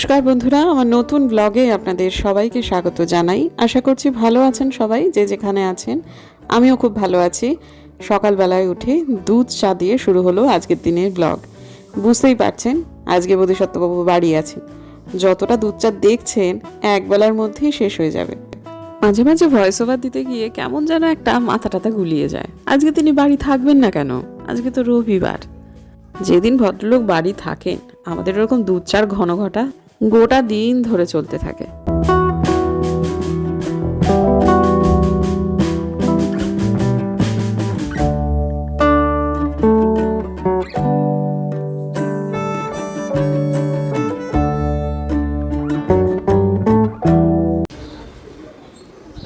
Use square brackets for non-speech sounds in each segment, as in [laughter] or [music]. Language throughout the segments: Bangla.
নমস্কার বন্ধুরা, আমার নতুন ব্লগে আপনাদের সবাইকে স্বাগত জানাই। আশা করছি ভালো আছেন সবাই, যে যেখানে আছেন, আমিও খুব ভালো আছি। সকালবেলায় উঠে দুধ চা দিয়ে শুরু হলো আজকের দিনের ব্লগ বুঝতেই পারছেন, আজকে বোধিসত্ত্ববাবু বাড়ি আছেন যতটা দুধ চা দেখছেন, একবেলার মধ্যেই শেষ হয়ে যাবে। মাঝে মাঝে ভয়েস ওভার দিতে গিয়ে কেমন যেন একটা মাথা টাথা গুলিয়ে যায়। আজকে তিনি বাড়ি থাকবেন না কেন? আজকে তো রবিবার। যেদিন ভদ্রলোক বাড়ি থাকেন, আমাদের ওরকম দুধ চার ঘন ঘটা গোটা দিন ধরে চলতে থাকে।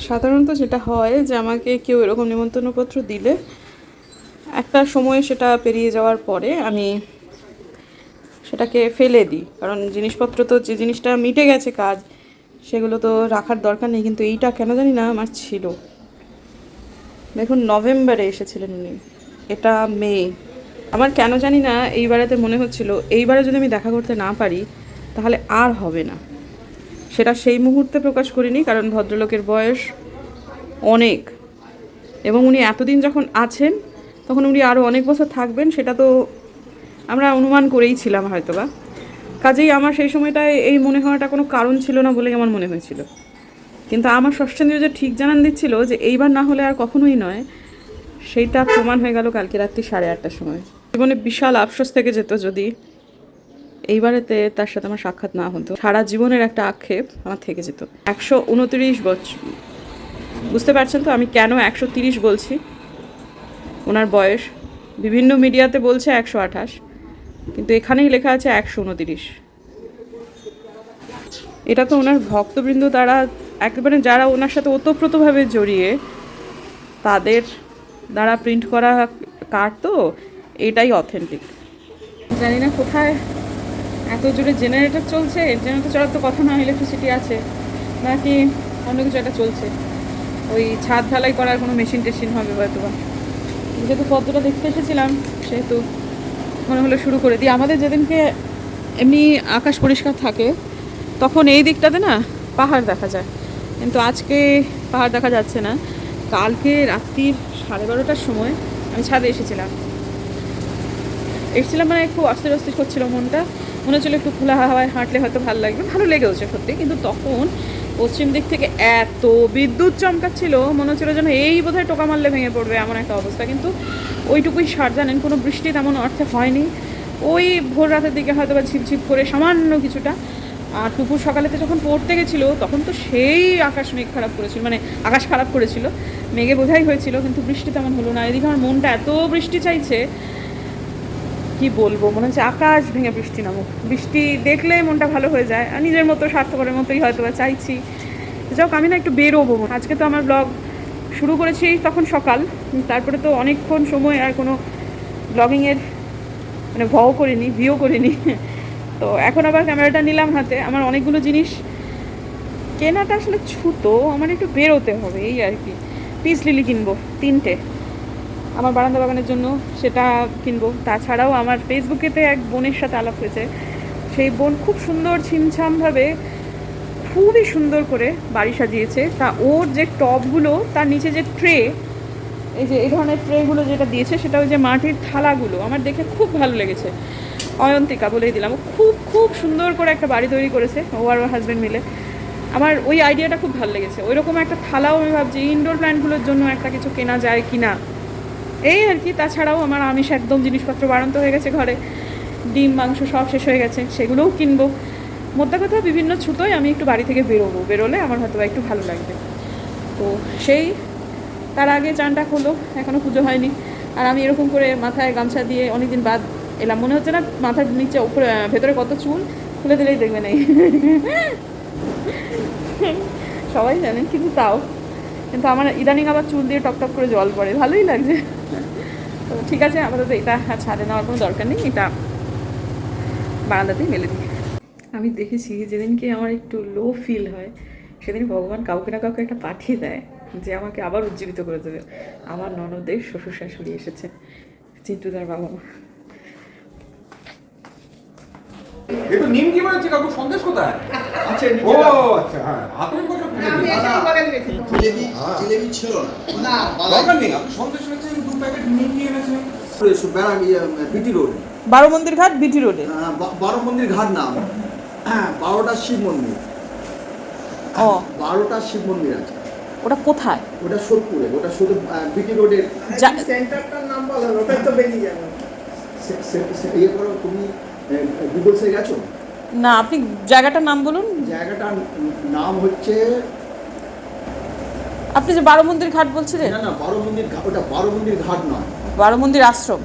সাধারণত যেটা হয় যে আমাকে কেউ এরকম নিমন্ত্রণপত্র দিলে একটা সময় সেটা পেরিয়ে যাওয়ার পরে আমি সেটাকে ফেলে দিই। কারণ জিনিসপত্র তো যে জিনিসটা মিটে গেছে কাজ, সেগুলো তো রাখার দরকার নেই, কিন্তু এইটা কেন জানি না আমার ছিল। দেখুন, নভেম্বরে এসেছিলেন উনি। এটা মে। আমার কেন জানি না এইবারেতে মনে হচ্ছিল, এইবারে যদি আমি দেখা করতে না পারি, তাহলে আর হবে না। সেটা সেই মুহূর্তে প্রকাশ করিনি, কারণ ভদ্রলোকের বয়স অনেক। এবং উনি এতদিন যখন আছেন, তখন উনি আরও অনেক বছর থাকবেন, সেটা তো আমরা অনুমান করেই ছিলাম হয়তোবা। কাজেই আমার সেই সময়টায় এই মনে হওয়াটা কোনো কারণ ছিল না বলেই আমার মনে হয়েছিল। কিন্তু আমার ষষ্ঠেন্দ্রীয় যে ঠিক জানান দিচ্ছিল যে এইবার না হলে আর কখনোই নয়, সেইটা প্রমাণ হয়ে গেল কালকে রাত্রি সাড়ে আটটার সময়। জীবনে বিশাল আফসোস থেকে যেত যদি এইবারেতে তার সাথে আমার সাক্ষাৎ না হতো। সারা জীবনের একটা আক্ষেপ আমার থেকে যেত। একশো উনত্রিশ বছর বুঝতে পারছেন তো আমি কেন একশো তিরিশ বলছি? ওনার বয়স। বিভিন্ন মিডিয়াতে বলছে একশো আঠাশ। কিন্তু এখানেই লেখা আছে একশো উনতিরিশ। এটা তো ওনার ভক্তবৃন্দ তারা একেবারে যারা ওনার সাথে ওতপ্রোতভাবে জড়িয়ে তাদের দ্বারা প্রিন্ট করা কার্ড তো এটাই অথেন্টিক জানি না কোথায় এত জোরে জেনারেটর চলছে জেনারেটর চলার তো কথা না ইলেকট্রিসিটি আছে। নাকি অন্য কিছু একটা চলছে। ওই ছাদ ঢালাই করার কোনো মেশিন টেশিন হবে হয়তো বা যেহেতু পদ্মটা দেখতে এসেছিলাম, সেহেতু মনে হলো শুরু করে দিই। আমাদের যেদিনকে এমনি আকাশ পরিষ্কার থাকে, তখন এই দিকটাতে না পাহাড় দেখা যায়। কিন্তু আজকে পাহাড় দেখা যাচ্ছে না। কালকে রাত্রির সাড়ে বারোটার সময় আমি ছাদে এসেছিলাম। এসেছিলাম মানে খুব অস্থির অস্থির করছিল মনটা। মনে হচ্ছিল একটু খোলা হাওয়ায় হাঁটলে হয়তো ভালো লাগবে, ভালো লেগেওছে সত্যি। কিন্তু তখন পশ্চিম দিক থেকে এত বিদ্যুৎ চমকাচ্ছিল, মনে হচ্ছিল যেন এই বোধহয় টোকা মারলে ভেঙে পড়বে এমন একটা অবস্থা। কিন্তু ওইটুকুই সার, জানেন, কোনো বৃষ্টি তেমন অর্থে হয়নি। ওই ভোর রাতের দিকে হয়তো বা ঝিপঝিপ করে সামান্য কিছুটা। আর টুপুর সকালেতে যখন পড়তে গেছিল, তখন তো সেই আকাশ মেঘ খারাপ করেছিল মানে আকাশ খারাপ করেছিল। মেঘে বোঝাই হয়েছিল, কিন্তু বৃষ্টি তেমন হলো না। এদিকে আমার মনটা এত বৃষ্টি চাইছে কি বলব? মনে হচ্ছে আকাশ ভেঙে বৃষ্টি নামুক। বৃষ্টি দেখলে মনটা ভালো হয়ে যায়। আর নিজের মতো স্বার্থপরের মতোই হয়তো বা চাইছি যাক আমি না একটু বেরোবো আজকে তো আমার ব্লগ শুরু করেছি তখন সকাল। তারপরে তো অনেকক্ষণ সময় আর কোনো ব্লগিংয়ের মানে ভও করিনি ভিও করিনি। [laughs] তো এখন আবার ক্যামেরাটা নিলাম হাতে। আমার অনেকগুলো জিনিস কেনাটা আসলে ছুতো। আমার একটু বেরোতে হবে, এই আর কি। পিস লিলি কিনবো, তিনটে। আমার বারান্দা বাগানের জন্য সেটা কিনবো। তাছাড়াও আমার ফেসবুকেতে এক বোনের সাথে আলাপ হয়েছে। সেই বোন খুব সুন্দর ছিমছামভাবে খুবই সুন্দর করে বাড়ি সাজিয়েছে। তা ওর যে টবগুলো তার নিচে যে ট্রে, এই যে এই ধরনের ট্রেগুলো যেটা দিয়েছে, সেটা ওই যে মাটির থালাগুলো, আমার দেখে খুব ভালো লেগেছে। অয়ন্তিকা বলেই দিলাম। ও খুব খুব সুন্দর করে একটা বাড়ি তৈরি করেছে, ও আর ওর হাজব্যান্ড মিলে। আমার ওই আইডিয়াটা খুব ভালো লেগেছে। ওই রকম একটা থালাও আমি ভাবছি। ইনডোর প্ল্যান্টগুলোর জন্য একটা কিছু কেনা যায় কি না এই আর কি, তাছাড়াও আমার আমিষ একদম জিনিসপত্র বাড়ন্ত হয়ে গেছে ঘরে। ডিম, মাংস সব শেষ হয়ে গেছে, সেগুলোও কিনবো। মোদ্দা কথা বিভিন্ন ছুতোয় আমি একটু বাড়ি থেকে বেরোবো, বেরোলে আমার হয়তো একটু ভালো লাগবে। তো সেই, তার আগে চানটা হলো এখনও পুজো হয়নি। আর আমি এরকম করে মাথায় গামছা দিয়ে অনেকদিন বাদ এলাম। মনে হচ্ছে না মাথার নিচে উপরে ভেতরে কত চুল, খুলে দিলেই দেখবে নেই। সবাই জানেন, কিন্তু তাও। কিন্তু আমার ইদানিং আবার চুল দিয়ে টপ করে জল পড়ে, ভালোই লাগছে। তো ঠিক আছে, আপাতত এটা ছাদে নেওয়ার কোনো দরকার নেই, এটা বারান্দাতেই মেলে দিই। আমি দেখেছি যেদিনকে আমার একটু লো ফিল হয়, সেদিন ভগবান কাউকে না কাউকে একটা পাঠিয়ে দেয় যে আমাকে আবার উজ্জীবিত করে দেবে। আমার ননদের শ্বশুর শাশুড়ি এসেছে, চিন্টুদার বাবা মা এ তো নিমকি বানাচ্ছে কাকু সন্দেশ কোথায়? আচ্ছা ও আচ্ছা হ্যাঁ ফেলে দিন। জিলেবি জিলেবি ছিল না। দরকার নেই আপনি সন্দেশ এনেছেন দু প্যাকেট নিমকি এনেছেন। BT road. বারো মন্দির ঘাট বিটি রোডে। বারো মন্দির ঘাট নাম। হ্যাঁ, বারোটা শিব মন্দির। ও। বারোটা শিব মন্দির আছে। ওটা কোথায়? ওটা সোদপুরে ওটা শুধু বিটি রোডের সেন্টারটার নাম বলো ওটা তো বেরিয়ে যাবে। সে- সে- সে- ইয়ে করো তুমি গুগলসে গেছো? না আপনি জায়গাটার নাম বলুন। জায়গাটার নাম হচ্ছে আপনি যে বারো মন্দির ঘাট বলছিলেন? না না বারো মন্দির ঘা- ওটা বারো মন্দির ঘাট নয়। বারো মন্দির আশ্রম।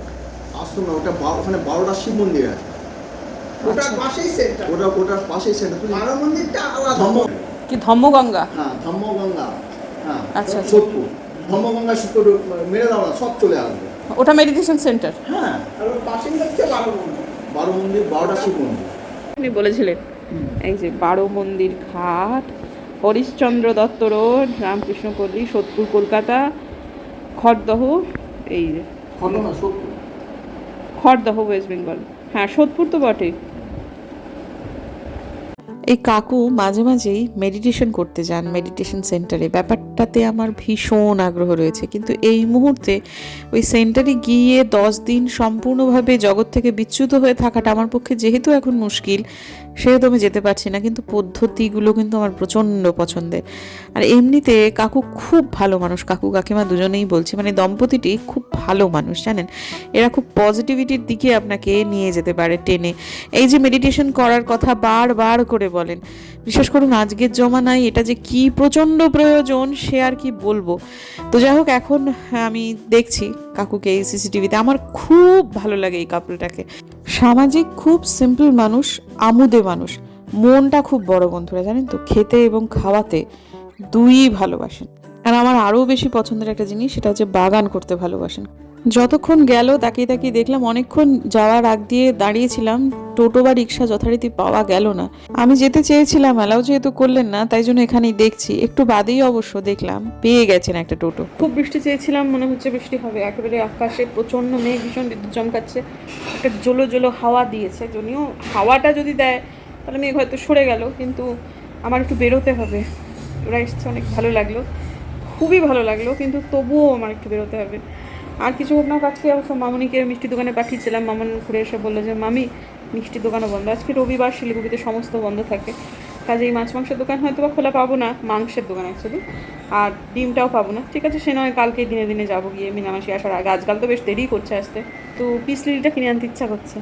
আসতো না ওটা ওখানে বারোটা শিব মন্দির আছে। ওটার পাশেই সেন্টার। ওটা ওটার পাশেই তুমি বারো মন্দিরটা আলাদা। ধম্ম কি ধম্মগঙ্গা? হ্যাঁ ধম্মগঙ্গা। হ্যাঁ আচ্ছা, আচ্ছা। সোদপুর। ধম্মগঙ্গা শুক্র মেরে দাও না সব চলে আসবে। ওটা মেডিটেশন সেন্টার। হ্যাঁ। আর পাশেই হচ্ছে বারো মন্দির। বারো মন্দির বারোটা শিব মন্দির। আপনি বলেছিলেন এই যে বারো মন্দির ঘাট হরিশ্চন্দ্র দত্ত রোড রামকৃষ্ণ পল্লী সোদপুর কলকাতা খড়দহ এই খড়দহ ওয়েস্ট বেঙ্গল। হ্যাঁ সোদপুর তো বটেই। এই কাকু মাঝে মাঝেই মেডিটেশন করতে যান মেডিটেশন সেন্টারে ব্যাপারটাতে আমার ভীষণ আগ্রহ রয়েছে। কিন্তু এই মুহূর্তে ওই সেন্টারে গিয়ে দশ দিন সম্পূর্ণভাবে জগৎ থেকে বিচ্যুত হয়ে থাকাটা আমার পক্ষে যেহেতু এখন মুশকিল সেহেতু আমি যেতে পারছি না, কিন্তু পদ্ধতিগুলো কিন্তু আমার প্রচণ্ড পছন্দের। আর এমনিতে কাকু খুব ভালো মানুষ, কাকু কাকিমা দুজনেই বলছি মানে দম্পতিটি খুব ভালো মানুষ, জানেন? এরা খুব পজিটিভিটির দিকে আপনাকে নিয়ে যেতে পারে টেনে। এই যে মেডিটেশন করার কথা বারবার করে বলেন বিশেষ করুন আজকের জমানায় এটা যে কি প্রচণ্ড প্রয়োজন, সে আর কি বলব। তো যাই হোক, এখন আমি দেখছি কাকুকে এই সিসিটিভিতে। আমার খুব ভালো লাগে এই কাপড়টাকে। সামাজিক, খুব সিম্পল মানুষ, আমুদে মানুষ। মনটা খুব বড় বন্ধুরা, জানেন তো? খেতে এবং খাওয়াতে দুই ভালোবাসেন। আর আমার আরও বেশি পছন্দের একটা জিনিস, সেটা হচ্ছে বাগান করতে ভালোবাসেন। যতক্ষণ গেল, তাকিয়ে তাকিয়ে দেখলাম অনেকক্ষণ যাওয়ার আগ দিয়ে দাঁড়িয়েছিলাম। টোটো বা রিক্সা যথারীতি পাওয়া গেল না। আমি যেতে চেয়েছিলাম, অ্যালাউ যেহেতু করলেন না, তাই জন্য এখানেই দেখছি। একটু বাদেই অবশ্য দেখলাম, পেয়ে গেছেন একটা টোটো। খুব বৃষ্টি চেয়েছিলাম, মনে হচ্ছে বৃষ্টি হবে। একেবারে আকাশে প্রচণ্ড মেঘ, ভীষণ বিদ্যুৎ চমকাচ্ছে। একটা জলো জলো হাওয়া দিয়েছে, যদিও হাওয়াটা যদি দেয়, তাহলে মেঘ হয়তো সরে গেল, কিন্তু আমার একটু বেরোতে হবে। ওরা এসছে, অনেক ভালো লাগল। খুবই ভালো লাগল, কিন্তু তবুও আমার একটু বেরোতে হবে। আর কিছু হোক না হোক, আজকে অবশ্য মামনিকে মিষ্টি দোকানে পাঠিয়েছিলাম। মামন ঘুরে এসে বলল যে মামি মিষ্টির দোকানও বন্ধ। আজকে রবিবার শিলিগুড়িতে সমস্ত বন্ধ থাকে। কাজেই মাছ মাংসের দোকান হয়তো বা খোলা পাবো না মাংসের দোকান অ্যাকচুয়ালি আর ডিমটাও পাবো না। ঠিক আছে সে নয় কালকে দিনে দিনে যাব গিয়ে মিনামাসি আসার আগে। আজকাল তো বেশ দেরি করছে আসতে। তো পিস লিলিটা কিনে আনতে ইচ্ছা করছে।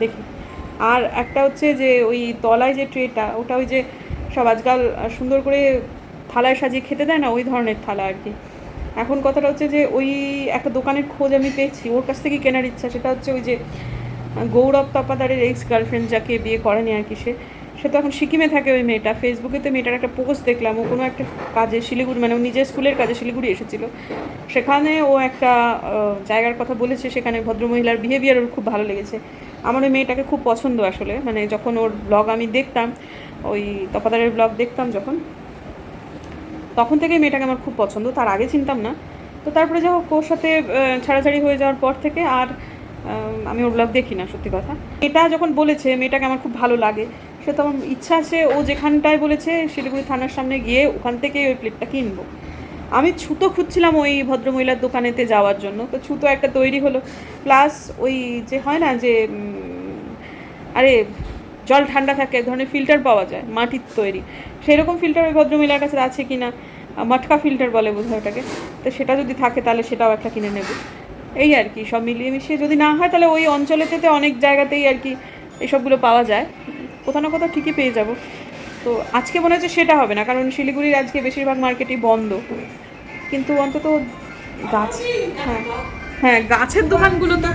দেখি। আর একটা হচ্ছে যে ওই তলায় যে ট্রেটা ওটা ওই যে সব আজকাল সুন্দর করে থালায় সাজিয়ে খেতে দেয় না? ওই ধরনের থালা আর কি। এখন কথাটা হচ্ছে যে ওই একটা দোকানের খোঁজ আমি পেয়েছি, ওর কাছ থেকে কেনার ইচ্ছা, সেটা হচ্ছে ওই যে গৌরব তপাদারের এক্স গার্লফ্রেন্ড যাকে বিয়ে করেনি আর কি সে সে তো এখন সিকিমে থাকে ওই মেয়েটা। ফেসবুকে তো মেয়েটার একটা পোস্ট দেখলাম, ও কোনো একটা কাজে শিলিগুড়ি মানে ও নিজের স্কুলের কাজে শিলিগুড়ি এসেছিল। সেখানে ও একটা জায়গার কথা বলেছে, সেখানে ভদ্রমহিলার বিহেভিয়ার ওর খুব ভালো লেগেছে। আমার ওই মেয়েটাকে খুব পছন্দ আসলে মানে যখন ওর ব্লগ আমি দেখতাম, ওই তপাদারের ব্লগ দেখতাম যখন তখন থেকেই মেয়েটাকে আমার খুব পছন্দ, তার আগে চিনতাম না। তো তারপরে যাই হোক, ওর সাথে ছাড়াছাড়ি হয়ে যাওয়ার পর থেকে আর আমি ওর ব্লগ দেখি না, সত্যি কথা। এটা যখন বলেছে, মেয়েটাকে আমার খুব ভালো লাগে, সে তো আমার ইচ্ছা আছে, ও যেখানটায় বলেছে, শিলিগুড়ি থানার সামনে গিয়ে ওখান থেকেই ওই প্লেটটা কিনবো। আমি ছুতো খুঁজছিলাম ওই ভদ্রমহিলার দোকানেতে যাওয়ার জন্য, তো ছুতো একটা তৈরি হলো। প্লাস ওই যে হয় না যে আরে জল ঠান্ডা থাকে, এক ধরনের ফিল্টার পাওয়া যায়, মাটির তৈরি। সেরকম ফিল্টার ওই ভদ্রমহিলার কাছে আছে কি না মটকা ফিল্টার বলে বোধহয় ওটাকে। তো সেটা যদি থাকে তাহলে সেটাও একটা কিনে নেব। এই আর কি, সব মিলিয়ে মিশিয়ে যদি না হয় তাহলে ওই অঞ্চলেতে অনেক জায়গাতেই আর কি এসবগুলো পাওয়া যায়। কোথাও না কোথাও ঠিকই পেয়ে যাব। তো আজকে মনে হচ্ছে সেটা হবে না, কারণ শিলিগুড়ির আজকে বেশিরভাগ মার্কেটই বন্ধ। কিন্তু অন্তত গাছ হ্যাঁ হ্যাঁ গাছের দোকানগুলো তো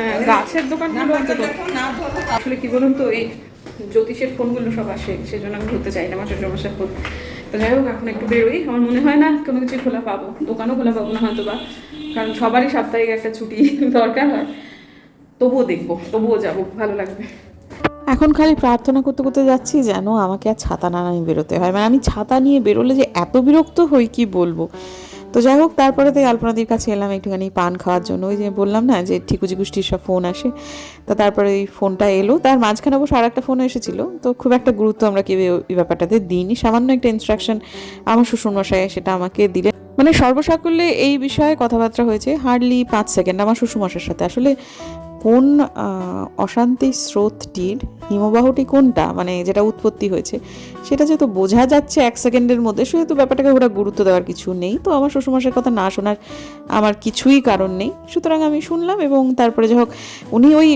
হ্যাঁ গাছের দোকানগুলো অন্তত আসলে কি বলুন তো, এই জ্যোতিষের ফোনগুলো সব আসে, সেজন্য আমি ধরতে চাই না আমার শ্বশুরমশার ফোন তো যাই হোক, এখন একটু বেরোই। আমার মনে হয় না কোনো কিছু খোলা পাবো, দোকানও খোলা পাবো না হয়তো বা কারণ সবারই সাপ্তাহিক একটা ছুটি [laughs] দরকার হয়। তবুও দেখব, তবুও যাব, ভালো লাগবে। এখন খালি প্রার্থনা করতে করতে যাচ্ছি যেন আমাকে আর ছাতা না নিয়ে বেরোতে হয়। মানে আমি ছাতা নিয়ে বেরোলে যে এত বিরক্ত হই, কি বলব? তো যাই হোক, তারপরে তো আলপনাদির কাছে এলাম একটুখানি পান খাওয়ার জন্য। ওই যে বললাম না যে ঠিকুজি গোষ্ঠীর সব ফোন আসে। তো তারপরে ওই ফোনটা এলো। তার মাঝখানে অবশ্য আর একটা ফোন এসেছিল। তো খুব একটা গুরুত্ব আমরা কি এই ব্যাপারটাতে দিইনি। সামান্য একটা ইনস্ট্রাকশন আমার শ্বশুরমশাই সেটা আমাকে দিলে মানে সর্বসাকল্যে এই বিষয়ে কথাবার্তা হয়েছে হার্ডলি পাঁচ সেকেন্ড আমার শ্বশুরমশার সাথে। আসলে কোন অশান্তি স্রোতটির হিমবাহটি কোনটা? মানে যেটা উৎপত্তি হয়েছে। সেটা যেহেতু বোঝা যাচ্ছে এক সেকেন্ডের মধ্যে, সেহেতু ব্যাপারটাকে ওরা গুরুত্ব দেওয়ার কিছু নেই। তো আমার শ্বশুরমশাইয়ের কথা না শোনার আমার কিছুই কারণ নেই। সুতরাং আমি শুনলাম এবং তারপরে যাই হোক, উনি ওই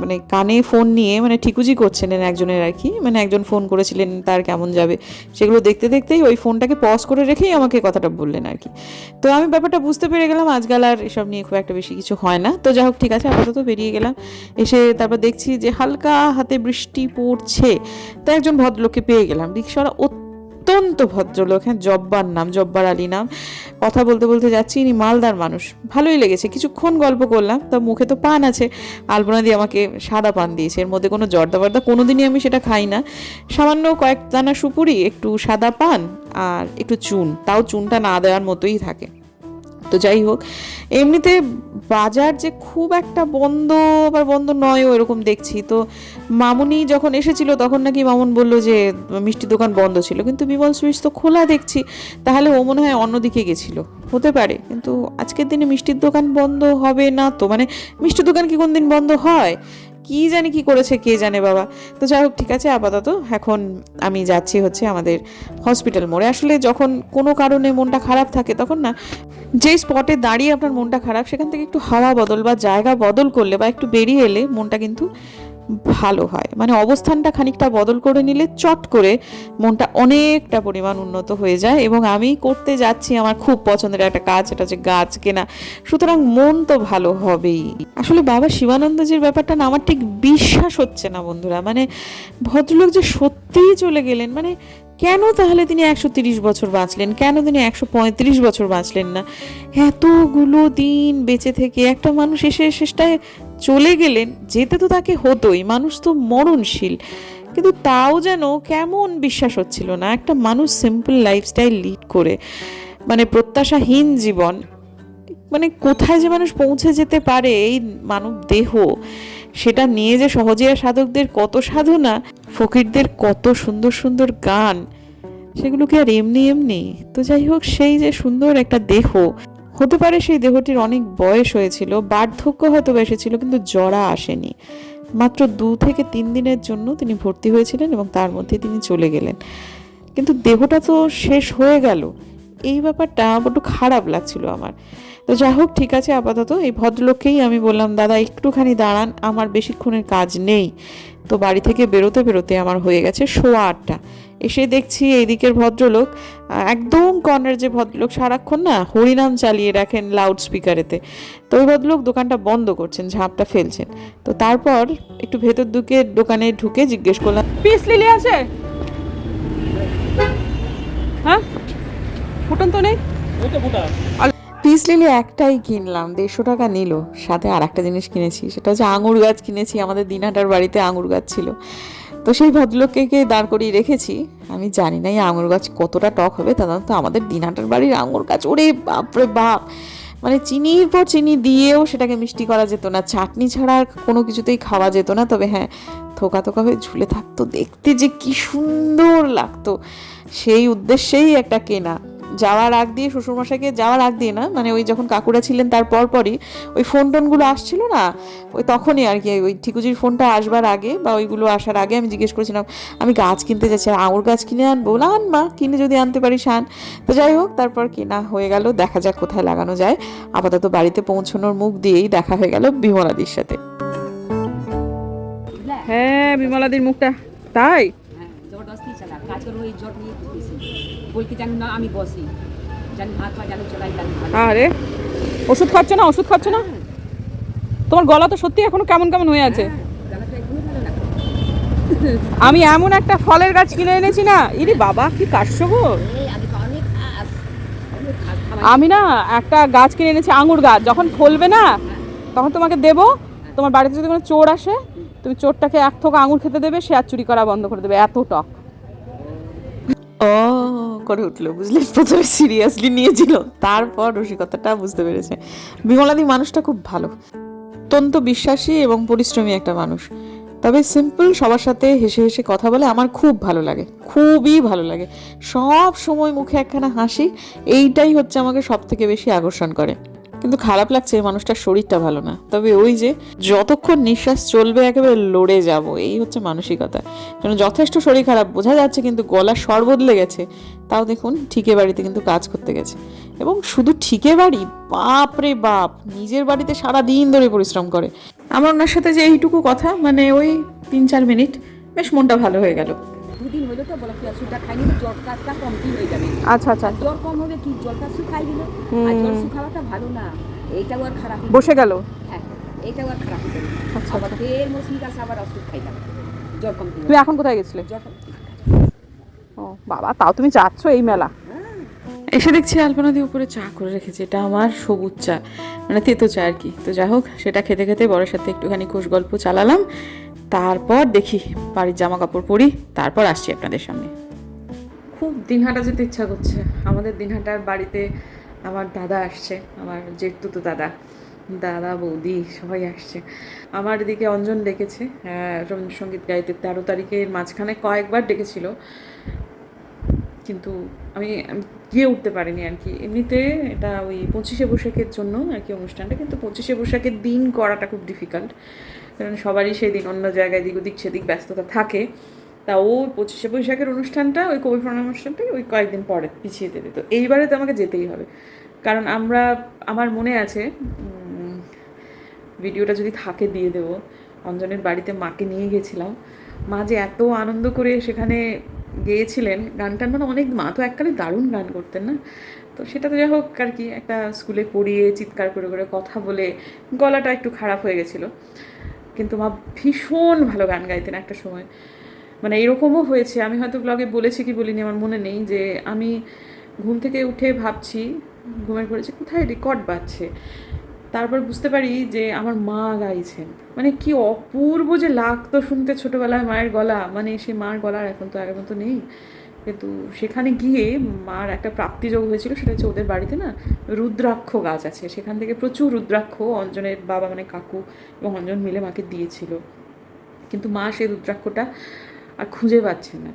মানে কানে ফোন নিয়ে মানে ঠিকুজি করছিলেন একজনের আর কি। মানে একজন ফোন করেছিলেন, তার কেমন যাবে? সেগুলো দেখতে দেখতেই ওই ফোনটাকে পজ করে রেখেই আমাকে কথাটা বললেন আর কি। তো আমি ব্যাপারটা বুঝতে পেরে গেলাম, আজকাল আর এসব নিয়ে খুব একটা বেশি কিছু হয় না। তো যাই হোক, ঠিক আছে, আপাতত বেরিয়ে গেলাম। এসে তারপর দেখছি যে হালকা হাতে বৃষ্টি পড়ছে। তো একজন ভদ্রলোককে পেয়ে গেলাম। রিক্সাওয়ালা অত্যন্ত ভদ্রলোক হ্যাঁ জব্বার নাম, জব্বার আলী নাম। কথা বলতে বলতে যাচ্ছি, ইনি মালদার মানুষ। ভালোই লেগেছে। কিছুক্ষণ গল্প করলাম, তা মুখে তো পান আছে। আলপনা দিয়ে আমাকে সাদা পান দিয়েছে। এর মধ্যে কোনো জর্দা বর্দা কোনোদিনই আমি সেটা খাই না। সামান্য কয়েক দানা সুপুরি, একটু সাদা পান আর একটু চুন। তাও চুনটা না দেওয়ার মতোই থাকে। তো যাই হোক, এমনিতে বাজার যে খুব একটা বন্ধ, আবার বন্ধ নয়ও এরকম দেখছি। তো মামুনি যখন এসেছিল, তখন নাকি মামুন বলল যে মিষ্টি দোকান বন্ধ ছিল। কিন্তু বিমল সুইচ তো খোলা দেখছি, তাহলে ও মনে হয় অন্যদিকে গেছিল। হতে পারে, কিন্তু আজকের দিনে মিষ্টির দোকান বন্ধ হবে না তো? মানে মিষ্টির দোকান কি কোন দিন বন্ধ হয়? কি জানি কি করেছে, কে জানে বাবা। তো যাই হোক, ঠিক আছে, আপাতত এখন আমি যাচ্ছি হচ্ছে আমাদের হসপিটাল মোড়ে। আসলে যখন কোনো কারণে মনটা খারাপ থাকে, তখন না যেই স্পটে দাঁড়িয়ে আপনার মনটা খারাপ, সেখান থেকে একটু হাওয়া বদল বা জায়গা বদল করলে বা একটু বেরিয়ে এলে মনটা কিন্তু ভালো হয়। মানে অবস্থানটা খানিকটা বদল করে নিলে চট করে মনটা অনেকটা পরিমাণ উন্নত হয়ে যায় এবং আমি করতে যাচ্ছি আমার খুব পছন্দের একটা কাজ, সেটা হচ্ছে গাছ কেনা। সুতরাং মন তো ভালো হবেই। আসলে বাবা শিবানন্দজির ব্যাপারটা না, আমার ঠিক বিশ্বাস হচ্ছে না বন্ধুরা। মানে ভদ্রলোক যে সত্যিই চলে গেলেন মানে কেন তাহলে তিনি একশো তিরিশ বছর বাঁচলেন? কেন তিনি একশো পঁয়ত্রিশ বছর বাঁচলেন না? এতগুলো দিন বেঁচে থেকে একটা মানুষ এসে শেষটায় চলে গেলেন, যেতে তো তাকে হতোই, মানুষ তো মরণশীল। কিন্তু তাও যেন কেমন বিশ্বাস হচ্ছিল না, একটা মানুষ সিম্পল লাইফস্টাইল লিড করে। মানে প্রত্যাশাহীন জীবন। মানে কোথায় যে মানুষ পৌঁছে যেতে পারে এই মানব দেহ, সেটা নিয়ে যে সহজিয়া সাধকদের কত সাধনা, ফকিরদের কত সুন্দর সুন্দর গান, সেগুলো কি আর এমনি এমনি? তো যাই হোক, সেই যে সুন্দর একটা দেহ হতে পারে সেই দেহটির অনেক বয়স হয়েছিল, বার্ধক্য হয়তো এসেছিল, কিন্তু জরা আসেনি। মাত্র দু থেকে তিন দিনের জন্য তিনি ভর্তি হয়েছিলেন এবং তার মধ্যে তিনি চলে গেলেন। কিন্তু দেহটা তো শেষ হয়ে গেল। এই ব্যাপারটা একটু খারাপ লাগছিল আমার। তো যাই হোক, ঠিক আছে, আপাতত এই ভদ্রলোককেই আমি বললাম, দাদা, একটুখানি দাঁড়ান, আমার বেশিক্ষণের কাজ নেই। তো বাড়ি থেকে বেরোতে বেরোতে আমার হয়ে গেছে সোয়া আটটা। এসে দেখছি এই দিকের ভদ্রলোক একদম কর্নার যে ভদ্রলোক সারাক্ষণ না হরিনাম চালিয়ে রাখেন লাউড স্পিকারেতে তো ওই ভদ্রলোক দোকানটা বন্ধ করছেন ঝাঁপটা ফেলছেন। তো তারপর একটু ভেতর দিকে দোকানে ঢুকে জিজ্ঞেস করলাম পিস লিলি আছে? হ্যাঁ? ফুটন তো নেই? পিস লিলি একটাই কিনলাম দেড়শো টাকা নিল। সাথে আর একটা জিনিস কিনেছি সেটা হচ্ছে আঙুর গাছ কিনেছি। আমাদের দিনহাটার বাড়িতে আঙুর গাছ ছিল। তো সেই ভদ্রলোককে দাঁড় করিয়ে রেখেছি। আমি জানি না এই আঙুর গাছ কতটা টক হবে তা তো আমাদের দিনাটার বাড়ির আঙুর গাছ। ওরে বাপরে বাপ! মানে চিনির পর চিনি দিয়েও সেটাকে মিষ্টি করা যেত না। চাটনি ছাড়া আর কোনো কিছুতেই খাওয়া যেত না। তবে হ্যাঁ থোকা থোকা হয়ে ঝুলে থাকতো। দেখতে যে কি সুন্দর লাগতো। সেই উদ্দেশ্যেই একটা কেনা। যাওয়ার আগ দিয়ে শ্বশুরমশাইকে যাওয়ার আগ দিয়ে না মানে ওই যখন কাকুরা ছিলেন তার পরপরই ওই ফোন টোনগুলো আসছিল না? ওই তখনই আর কি ওই ঠিকুজির ফোনটা আসবার আগে বা ওইগুলো আসার আগে আমি জিজ্ঞেস করেছিলাম আমি গাছ কিনতে যাচ্ছি আর আঙুর গাছ কিনে আনব? বলে আন মা কিনে যদি আনতে পারিস আন তো যাই হোক তারপর কেনা হয়ে গেল দেখা যাক কোথায় লাগানো যায়। আপাতত বাড়িতে পৌঁছানোর মুখ দিয়েই দেখা হয়ে গেল বিমলাদির সাথে। হ্যাঁ বিমলাদির মুখটা তাই? হ্যাঁ জবরদস্তি চালা কাজ করব এই জট নিয়ে। ঘুরতেছি বল কি জানি না আমি বসি। জানি হাত পা জানি চলাই জানি আরে ওষুধ খাচ্ছ না ওষুধ খাচ্ছ না? তোমার গলা তো সত্যি এখনও কেমন কেমন হয়ে আছে। না। আমি এমন একটা ফলের গাছ কিনে এনেছি না ইরে বাবা কি কাটছো গো। আমি না একটা গাছ কিনে এনেছি আঙুর গাছ যখন ফলবে না তখন তোমাকে দেব। তোমার বাড়িতে যদি কোনো চোর আসে তুমি চোরটাকে এক থোক আঙুর খেতে দেবে সে আর চুরি করা বন্ধ করে দেবে এত টক। করে উঠল, বুঝলি? প্রথমে সিরিয়াসলি নিয়েছিল, তারপর রসিকতাটা বুঝতে পেরেছে। বিমলাদি মানুষটা খুব ভালো। অত্যন্ত বিশ্বাসী এবং পরিশ্রমী একটা মানুষ। তবে সিম্পল সবার সাথে হেসে হেসে কথা বলে আমার খুব ভালো লাগে, খুবই ভালো লাগে। সব সময় মুখে একখানা হাসি, এইটাই হচ্ছে আমাকে সব থেকে বেশি আকর্ষণ করে। কিন্তু খারাপ লাগছে মানুষটার শরীরটা ভালো না। তবে ওই যে যতক্ষণ নিঃশ্বাস চলবে একেবারে লড়ে যাব, এই হচ্ছে মানসিকতা। কারণ যথেষ্ট শরীর খারাপ, বোঝা যাচ্ছে কিন্তু গলা স্বর বদলে গেছে। তাও দেখুন ঠিকে বাড়িতে কিন্তু কাজ করতে গেছে। এবং শুধু ঠিকে বাড়ি? বাপ রে বাপ! নিজের বাড়িতে সারা দিন ধরে পরিশ্রম করে। আমার ওনার সাথে যে এইটুকু কথা মানে ওই তিন চার মিনিট, বেশ মনটা ভালো হয়ে গেল। দুদিন হলো তো বলো কি ওষুধটা খাইনি তো জ্বর কাজটা কমপ্লিট হয়ে যাবে। আচ্ছা আচ্ছা। জ্বর কম হবে কি জ্বরটা শুকাই দিল? আর জ্বর শুকাওয়াটা ভালো না এইটাও আর খারাপ বসে গেল? হ্যাঁ এইটাও আর খারাপ হয়ে আচ্ছা, আবার ফের মৌসুমি কাছে আবার ওষুধ খাইলাম। জ্বর কমতে তুমি এখন কোথায় গেছিলে? জ্বর ও বাবা তাও তুমি যাচ্ছ এই মেলা? এসে দেখছি আলপনা দিয়ে উপরে চা করে রেখেছে। এটা আমার সবুজ চা মানে তেতো চা আর কি। তো যাই হোক সেটা খেতে খেতে বড়ের সাথে একটুখানি খোশ গল্প চালালাম। তারপর দেখি বাড়ির জামা কাপড় পরি, তারপর আসছি আপনাদের সামনে। খুব দিনহাটা যেতে ইচ্ছা করছে। আমাদের দিনহাটার বাড়িতে আমার দাদা আসছে, আমার জেঠতুতো দাদা দাদা, বৌদি সবাই আসছে। আমার এদিকে অঞ্জন ডেকেছে রবীন্দ্রসঙ্গীত গাইতে তেরো তারিখের মাঝখানে কয়েকবার ডেকেছিল। কিন্তু আমি গিয়ে উঠতে পারিনি আর কি। এমনিতে এটা ওই পঁচিশে বৈশাখের জন্য আর কি অনুষ্ঠানটা, কিন্তু পঁচিশে বৈশাখের দিন করাটা খুব ডিফিকাল্ট কারণ সবারই সেই দিন অন্য জায়গায় দিক ওদিক, সেদিক ব্যস্ততা থাকে। তা ও পঁচিশে বৈশাখের অনুষ্ঠানটা, ওই কবি প্রণাম অনুষ্ঠানটাই ওই কয়েকদিন পরে পিছিয়ে দেবে। তো এইবারে তো আমাকে যেতেই হবে। কারণ আমরা, আমার মনে আছে ভিডিওটা যদি থাকে দিয়ে দেবো। অঞ্জনের বাড়িতে মাকে নিয়ে গেছিলাম। মা যে এত আনন্দ করে সেখানে গেয়েছিলেন, গানটার মানে অনেক মা তো এককালে দারুণ গান করতেন না? তো সেটা তো যাই হোক আর কি, একটা স্কুলে পড়িয়ে চিৎকার করে করে কথা বলে গলাটা একটু খারাপ হয়ে গেছিল। কিন্তু মা ভীষণ ভালো গান গাইতেন একটা সময়। মানে এরকমও হয়েছে, আমি হয়তো ব্লগে বলেছি কি বলিনি, আমার মনে নেই যে আমি ঘুম থেকে উঠে ভাবছি, ঘুমের পড়েছি কোথায় রেকর্ড বাজছে, তারপর বুঝতে পারি যে আমার মা গাইছেন। মানে কি অপূর্ব যে লাগতো শুনতে ছোটবেলায় মায়ের গলা মানে সে মার গলার এখন তো আগের মতো নেই। কিন্তু সেখানে গিয়ে মার একটা প্রাপ্তিযোগ হয়েছিল, সেটা হচ্ছে ওদের বাড়িতে না রুদ্রাক্ষ গাছ আছে। সেখান থেকে প্রচুর রুদ্রাক্ষ অঞ্জনের বাবা মানে কাকু এবং অঞ্জন মিলে মাকে দিয়েছিল। কিন্তু মা সেই রুদ্রাক্ষটা আর খুঁজে পাচ্ছে না।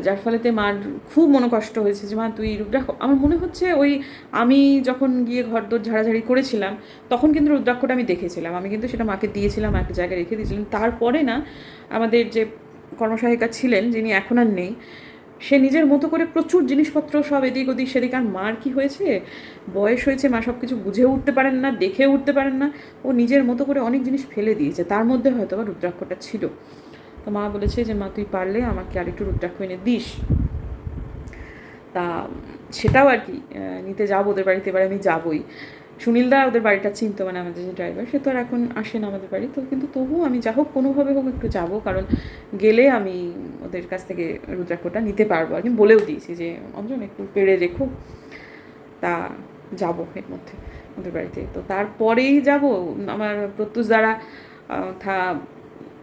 যার ফলেতে মার খুব মনোকষ্ট হয়েছে যে, মা, তুই রুদ্রাক্ষ আমার মনে হচ্ছে ওই আমি যখন গিয়ে ঘর দোর ঝাড়াঝাড়ি করেছিলাম, তখন কিন্তু রুদ্রাক্ষটা আমি দেখেছিলাম। আমি কিন্তু সেটা মাকে দিয়েছিলাম একটা জায়গায় রেখে দিয়েছিলাম। তারপরে না আমাদের যে কর্মসহায়িকা ছিলেন, যিনি এখন আর নেই সে নিজের মতো করে প্রচুর জিনিসপত্র সব এদিক ওদিক, সেদিক আর মার কি হয়েছে? বয়স হয়েছে, মা সব কিছু বুঝে উঠতে পারেন না দেখে উঠতে পারেন না। ও নিজের মতো করে অনেক জিনিস ফেলে দিয়েছে, তার মধ্যে হয়তো বা রুদ্রাক্ষটা ছিল। তো মা বলেছে যে, মা, তুই পারলে আমাকে আর একটু রুদ্রাক্ষ এনে দিস। তা সেটাও আর কি নিতে যাব ওদের বাড়িতে, এবার আমি যাবই। সুনীলদা ওদের বাড়িটা চিনতো মানে আমাদের যে ড্রাইভার সে তো আর এখন আসে না আমাদের বাড়ি। তো কিন্তু তবুও আমি যা হোক, কোনোভাবে হোক একটু যাব, কারণ গেলে আমি ওদের কাছ থেকে রুদ্রাক্ষটা নিতে পারব। আর কি বলেও দিয়েছি যে, অঞ্জন, একটু পেড়ে রেখো, তা যাব এর মধ্যে ওদের বাড়িতে। তো তারপরেই যাব। আমার প্রত্যুষ দ্বারা থা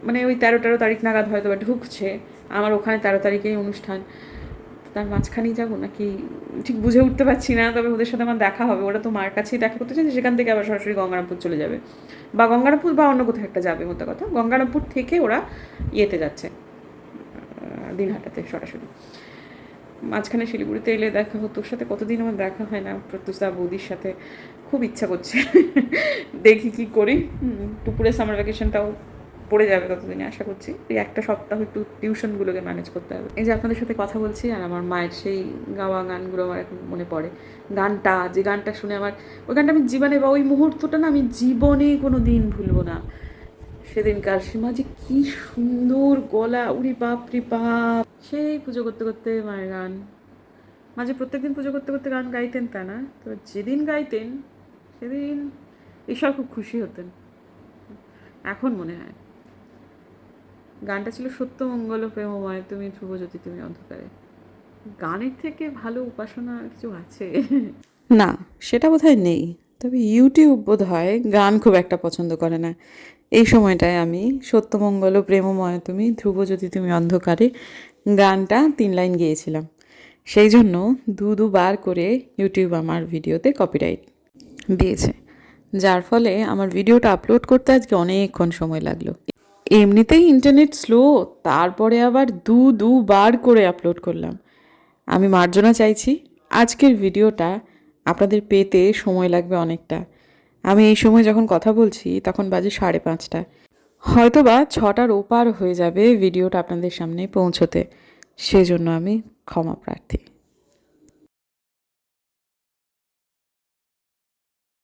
মানে ওই তেরো তেরো তারিখ নাগাদ হয়তো বা ঢুকছে। আমার ওখানে তেরো তারিখেই অনুষ্ঠান। তার মাঝখানেই যাব নাকি ঠিক বুঝে উঠতে পারছি না, তবে ওদের সাথে আমার দেখা হবে। ওরা তো মার কাছেই দেখা করতে চাইছে, সেখান থেকে আবার সরাসরি গঙ্গারামপুর চলে যাবে। বা গঙ্গারামপুর বা অন্য কোথাও একটা যাবে মতো কথা। গঙ্গারামপুর থেকে ওরা ইয়েতে যাচ্ছে দিনহাটাতে সরাসরি। মাঝখানে শিলিগুড়িতে এলে দেখা হতো সাথে কতদিন আমার দেখা হয় না, প্রত্যুষদা বৌদির সাথে খুব ইচ্ছা করছে। দেখি কি করি। দুপুরে সামার ভ্যাকেশনটাও পড়ে যাবে ততদিনে, আশা করছি। এই একটা সপ্তাহ একটু টিউশনগুলোকে ম্যানেজ করতে হবে। এই যে আপনাদের সাথে কথা বলছি, আর আমার মায়ের সেই গাওয়া গানগুলো আমার এখন মনে পড়ে। গানটা, যে গানটা শুনে আমার, ওই গানটা আমি জীবনে বা ওই মুহূর্তটা না আমি জীবনে কোনো দিন ভুলবো না। সেদিনকার সীমা যে কি সুন্দর গলা, উড়ি বাপ রে বাপ। সেই পুজো করতে করতে মায়ের গান। মাঝে প্রত্যেকদিন পুজো করতে করতে গান গাইতেন তা না তো যেদিন গাইতেন, সেদিন ঈশ্বর খুব খুশি হতেন। এখন মনে হয়। গানটা ছিল সত্যমঙ্গল প্রেমময় তুমি ধ্রুবজ্যোতি, তুমি অন্ধকারে। গানের থেকে ভালো উপাসনা কিছু আছে? না, সেটা বোধহয় নেই। তবে ইউটিউব বোধ হয় গান খুব একটা পছন্দ করে না। এই সময়টায় আমি সত্যমঙ্গল প্রেমময় তুমি ধ্রুবজ্যোতি, তুমি অন্ধকারে গানটা তিন লাইন গেয়েছিলাম। সেই জন্য দু দুবার করে ইউটিউব আমার ভিডিওতে কপিরাইট দিয়েছে। যার ফলে আমার ভিডিওটা আপলোড করতে আজকে অনেকক্ষণ সময় লাগল। এমনিতেই ইন্টারনেট স্লো তারপরে আবার দু, দুবার করে আপলোড করলাম। আমি মার্জনা চাইছি। আজকের ভিডিওটা আপনাদের পেতে সময় লাগবে অনেকটা। আমি এই সময় যখন কথা বলছি, তখন বাজে সাড়ে পাঁচটা। হয়তোবা ছটার ওপার হয়ে যাবে ভিডিওটা আপনাদের সামনে পৌঁছতে। সেজন্য আমি ক্ষমা প্রার্থী।